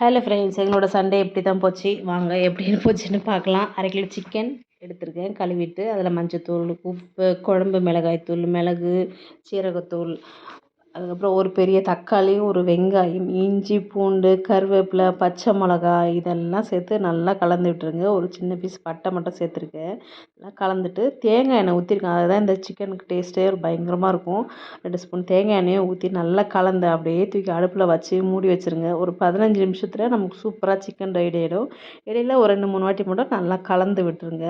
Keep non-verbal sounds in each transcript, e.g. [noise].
Hello friends எங்களோட Sunday எப்படி தான் போச்சு? வாங்க எப்படின்னு போச்சுன்னு பார்க்கலாம். அரை கிலோ சிக்கன் எடுத்திருக்கேன் கழுவிட்டு. அதில் மஞ்சத்தூள் உப்பு குழம்பு மிளகாய் தூள் மிளகு சீரகத்தூள் அதுக்கப்புறம் ஒரு பெரிய தக்காளி ஒரு வெங்காயம் இஞ்சி பூண்டு கருவேப்பிலை பச்சை மிளகா இதெல்லாம் சேர்த்து நல்லா கலந்து விட்டுருங்க. ஒரு சின்ன பீஸ் பட்டை மட்டும் சேர்த்துருக்கேன். நல்லா கலந்துட்டு தேங்காய் எண்ணெய் ஊற்றிருக்கேன் அதுதான் இந்த சிக்கனுக்கு டேஸ்ட்டே பயங்கரமாக இருக்கும். ரெண்டு ஸ்பூன் தேங்காய் எண்ணெயை ஊற்றி நல்லா கலந்து அப்படியே தூக்கி அடுப்பில் வச்சு மூடி வச்சுருங்க. ஒரு பதினஞ்சு நிமிஷத்தில் நமக்கு சூப்பராக சிக்கன் ரெடி ஆகிடும் இடையில ஒரு ரெண்டு மூணு வாட்டி மட்டும் நல்லா கலந்து விட்டுருங்க.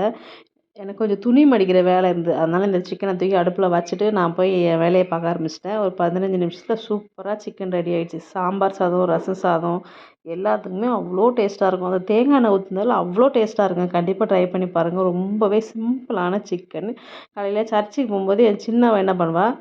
எனக்கு கொஞ்சம் துணி மடிக்கிற வேலை இருந்தது அதனால் இந்த சிக்கனை தூக்கி அடுப்பில் வச்சுட்டு நான் போய் என் வேலையை பார்க்க ஆரம்பிச்சிட்டேன். ஒரு பதினஞ்சு நிமிஷத்தில் சூப்பராக சிக்கன் ரெடி ஆகிடுச்சு சாம்பார் சாதம் ரசம் சாதம் எல்லாத்துக்குமே அவ்வளோ டேஸ்ட்டாக இருக்கும். அந்த தேங்காய் எண்ணெய் ஊற்றினாலும் அவ்வளோ டேஸ்ட்டாக இருக்கும் கண்டிப்பாக ட்ரை பண்ணி பாருங்கள் ரொம்பவே சிம்பிளான சிக்கன் காலையில் சர்ச்சுக்கு போகும்போது என் சின்னவன் என்ன பண்ணுவாள்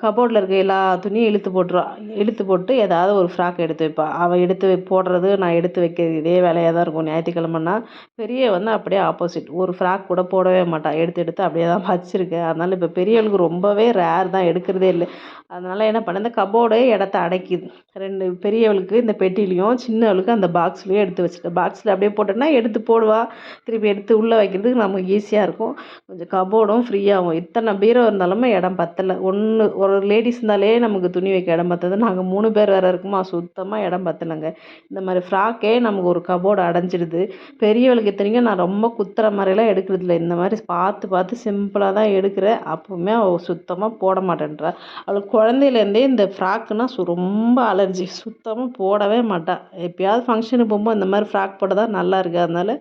கபோர்டில் இருக்க எல்லா துணியும் இழுத்து போட்டுருவா. இழுத்து போட்டு ஏதாவது ஒரு ஃப்ராக் எடுத்து வைப்பாள் அவள் எடுத்து போடுறது நான் எடுத்து வைக்கிறது இதே வேலையாக தான் இருக்கும். ஞாயிற்றுக்கிழமைனா பெரிய வந்து அப்படியே ஆப்போசிட் ஒரு ஃப்ராக் கூட போடவே மாட்டாள் எடுத்து எடுத்து அப்படியே தான் வச்சுருக்கேன். அதனால் இப்போ பெரியவளுக்கு ரொம்பவே ரேர் தான். எடுக்கிறதே இல்லை. அதனால் என்ன பண்ணேன் இந்த கபோர்டே இடத்த அடைக்கிது. ரெண்டு பெரியவளுக்கு இந்த பெட்டிலையும் சின்ன சின்னவளுக்கு அந்த பாக்ஸ்லேயே எடுத்து வச்சுட்டேன் பாக்ஸில் அப்படியே போட்டோன்னா எடுத்து போடுவா. திருப்பி எடுத்து உள்ளே வைக்கிறதுக்கு நமக்கு ஈஸியாக இருக்கும். கொஞ்சம் கபோர்டும் ஃப்ரீயாகும் இத்தனை பீரோ இருந்தாலுமே இடம் பத்தலை. ஒன்று ஒரு லேடிஸ் இருந்தாலே நமக்கு துணி வைக்க இடம் பத்தாது. நாங்கள் மூணு பேர் வேறு இருக்குமா? சுத்தமாக இடம் பத்தலைங்க. இந்த மாதிரி ஃப்ராக்கே நமக்கு ஒரு கபோர்டு அடைஞ்சிடுது. பெரியவளுக்கு இத்தனைக்கும் நான் ரொம்ப குத்துற மாதிரிலாம் எடுக்கிறதில்ல. இந்த மாதிரி பார்த்து பார்த்து சிம்பிளாக தான் எடுக்கிறேன். அப்போவுமே அவள் சுத்தமாக போட மாட்டேன்றா. அவளுக்கு குழந்தையிலேருந்தே இந்த ஃப்ராக்குன்னா ரொம்ப அலர்ஜி சுத்தமாக போடவே மாட்டாள் எப்பயாவது ஃபங்க்ஷனுக்கு போகும்போது அந்த மாதிரி ஃப்ராக் போட தான் நல்லா இருக்குது அதனால்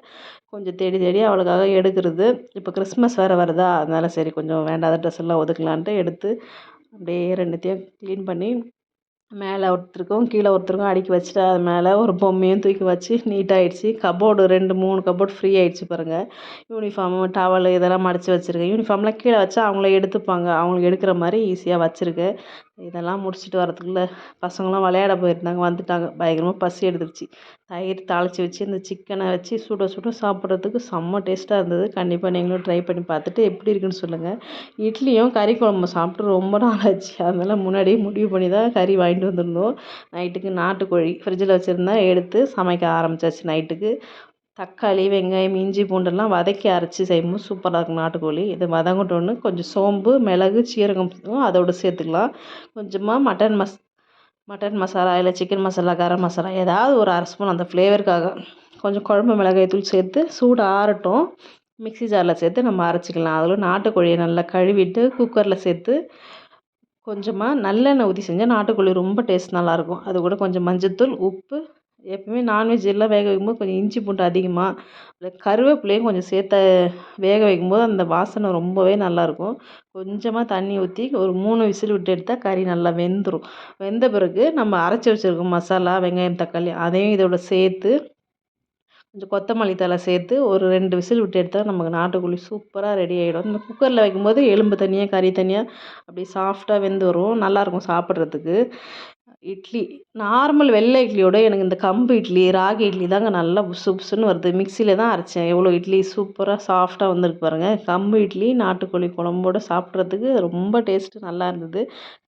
கொஞ்சம் தேடி தேடி அவளுக்காக எடுக்கிறது. இப்போ கிறிஸ்மஸ் வேறு வருதா? அதனால் சரி கொஞ்சம் வேண்டாத ட்ரெஸ் எல்லாம் ஒதுக்கலான்ட்டு எடுத்து அப்படியே ரெண்டுத்தையும் க்ளீன் பண்ணி மேலே ஒருத்தருக்கும் கீழே ஒருத்தருக்கும் அடுக்கி வச்சுட்டு அது மேலே ஒரு பொம்மையும் தூக்கி வச்சு நீட்டாகிடுச்சு கபோர்டு ரெண்டு மூணு கபோர்டு ஃப்ரீ ஆகிடுச்சு பாருங்கள் யூனிஃபார்மு டவலு இதெல்லாம் மடித்து வச்சுருக்கேன். யூனிஃபார்ம்லாம் கீழே வச்சா அவங்களே எடுத்துப்பாங்க. அவங்களுக்கு எடுக்கிற மாதிரி ஈஸியாக வச்சுருக்கேன் இதெல்லாம் முடிச்சுட்டு வரதுக்குள்ளே பசங்களாம் விளையாட போயிருந்தாங்க. வந்துட்டாங்க. பயங்கரமாக பசி எடுத்துருச்சு. தயிர் தாளித்து வச்சு இந்த சிக்கனை வச்சு சுட சுட சாப்பிட்றதுக்கு செம்ம டேஸ்ட்டாக இருந்தது. கண்டிப்பாக நீங்களும் ட்ரை பண்ணி பார்த்துட்டு எப்படி இருக்குன்னு சொல்லுங்கள் இட்லியும் கறி குழம்பு சாப்பிட்டு ரொம்ப நாள் ஆச்சு. அதனால் முன்னாடியே முடிவு பண்ணி தான் கறி வாங்கிட்டு வந்திருந்தோம். நைட்டுக்கு நாட்டுக்கோழி ஃப்ரிட்ஜில் வச்சுருந்தேன். எடுத்து சமைக்க ஆரம்பிச்சாச்சு நைட்டுக்கு. தக்காளி வெங்காயம் இஞ்சி பூண்டெல்லாம் வதக்கி அரைச்சி செய்யும்போது சூப்பராக இருக்கும் நாட்டுக்கோழி. இது வதங்கட்டோன்னு கொஞ்சம் சோம்பு மிளகு சீரகம் அதோடு சேர்த்துக்கலாம். கொஞ்சமாக மட்டன் மஸ் மட்டன் மசாலா இல்லை சிக்கன் மசாலா கரம் மசாலா ஏதாவது ஒரு அரை ஸ்பூன் அந்த ஃப்ளேவருக்காக கொஞ்சம் குழம்பு மிளகாய் தூள் சேர்த்து சூடு ஆறட்டும். மிக்ஸி ஜாரில் சேர்த்து நம்ம அரைச்சிக்கலாம். அதில் நாட்டுக்கோழியை நல்லா கழுவிட்டு குக்கரில் சேர்த்து கொஞ்சமாக நல்லெண்ணெய் ஊற்றி செஞ்சால் நாட்டுக்கோழி ரொம்ப டேஸ்ட் நல்லாயிருக்கும் அது கூட கொஞ்சம் மஞ்சத்தூள் உப்பு எப்பவுமே நான்வெஜ் எல்லாம் வேக வைக்கும்போது கொஞ்சம் இஞ்சி பூண்டு அதிகமாக இல்லை கருவேப்பிலையும் கொஞ்சம் சேர்த்து வேக வைக்கும்போது அந்த வாசனை ரொம்பவே நல்லாயிருக்கும். கொஞ்சமாக தண்ணி ஊற்றி ஒரு மூணு விசில் விட்டு எடுத்தால் கறி நல்லா வெந்துடும் வெந்த பிறகு நம்ம அரைச்சி வச்சுருக்கோம் மசாலா வெங்காயம் தக்காளி அதையும் இதோட சேர்த்து கொஞ்சம் கொத்தமல்லி தழை சேர்த்து ஒரு ரெண்டு விசில் விட்டு எடுத்தால் நமக்கு நாட்டுக்கோழி சூப்பராக ரெடி ஆகிடும் இந்த குக்கரில் வைக்கும்போது எலும்பு தனியாக கறி தனியாக அப்படியே சாஃப்டாக வெந்து வரும் நல்லாயிருக்கும் சாப்பிட்றதுக்கு. இட்லி நார்மல் வெள்ளை இட்லியோட எனக்கு இந்த கம்பு இட்லி ராகி இட்லி தாங்க நல்லா புசு புசுன்னு வருது. மிக்சியில் தான் அரைச்சேன். எவ்வளோ இட்லி சூப்பராக சாஃப்டாக வந்திருக்கு பாருங்கள் கம்பு இட்லி நாட்டுக்கோழி குழம்போட சாப்பிட்றதுக்கு ரொம்ப டேஸ்ட்டு நல்லா இருந்தது.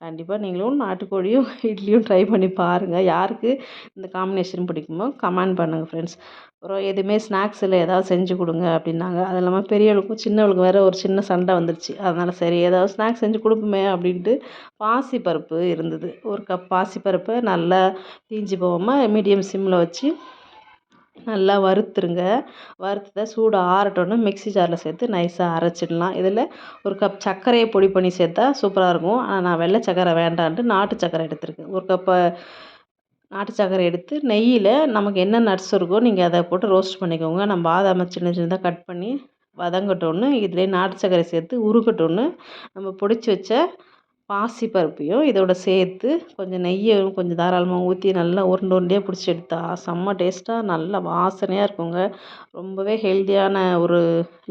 கண்டிப்பாக நீங்களும் நாட்டுக்கோழியும் [laughs] இட்லியும் ட்ரை பண்ணி பாருங்கள் யாருக்கு இந்த காம்பினேஷன் பிடிக்குமோ கமெண்ட் பண்ணுங்கள் ஃப்ரெண்ட்ஸ் அப்புறம் எதுவுமே ஸ்நாக்ஸில் ஏதாவது செஞ்சு கொடுங்க அப்படின்னாங்க. அது இல்லாமல் பெரியவளுக்கும் சின்னவளுக்கும் வேறு ஒரு சின்ன சண்டை வந்துருச்சு. அதனால் சரி ஏதாவது ஸ்நாக்ஸ் செஞ்சு கொடுப்போமே அப்படின்ட்டு பாசிப்பருப்பு இருந்தது. ஒரு கப் பாசிப்பருப்பை நல்லா தீஞ்சு போகாமல் மீடியம் சிம்மில் வச்சு நல்லா வறுத்துருங்க. வறுத்ததை சூடு ஆறட்டோன்னு மிக்ஸி ஜாரில் சேர்த்து நைஸாக அரைச்சிடலாம். இதில் ஒரு கப் சர்க்கரையை பொடி பண்ணி சேர்த்தா சூப்பராக இருக்கும். ஆனால் நான் வெள்ளை சர்க்கரை வேண்டான்ட்டு நாட்டு சர்க்கரை எடுத்திருக்கேன். ஒரு கப்பை நாட்டு சர்க்கரை எடுத்து நெய்யில் நமக்கு என்ன நட்ஸ் இருக்கோ நீங்கள் அதை போட்டு ரோஸ்ட் பண்ணிக்கோங்க. நம்ம பாதாமை சின்ன சின்னதாக கட் பண்ணி வதங்கட்டோன்னு இதிலே நாட்டு சர்க்கரை சேர்த்து உருகட்டோன்னு நம்ம பிடிச்சி வச்ச பாசி பருப்பையும் இதோட சேர்த்து கொஞ்சம் நெய்யும் கொஞ்சம் தாராளமாக ஊற்றி நல்லா உருண்டு உருண்டையாக பிடிச்சி எடுத்தா செம்ம டேஸ்ட்டாக நல்லா வாசனையாக இருக்குங்க. ரொம்பவே ஹெல்த்தியான ஒரு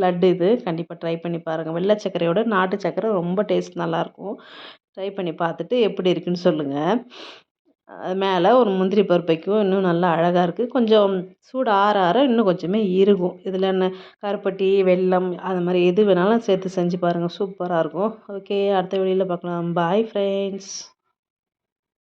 லட்டு இது. கண்டிப்பாக ட்ரை பண்ணி பாருங்கள் வெள்ளை சர்க்கரையோட நாட்டு சர்க்கரை ரொம்ப டேஸ்ட் நல்லாயிருக்கும் ட்ரை பண்ணி பார்த்துட்டு எப்படி இருக்குன்னு சொல்லுங்கள் மேலே ஒரு முந்திரி பருப்பு வைக்கவும் இன்னும் நல்லா அழகாக இருக்குது கொஞ்சம் சூடு ஆற ஆற இன்னும் கொஞ்சமே இறுகும். இதில் என்ன கருப்பட்டி வெல்லம் அது மாதிரி எது வேணாலும் சேர்த்து செஞ்சு பாருங்கள் சூப்பராக இருக்கும். ஓகே அடுத்த வீடியோவில் பார்க்கலாம். Bye friends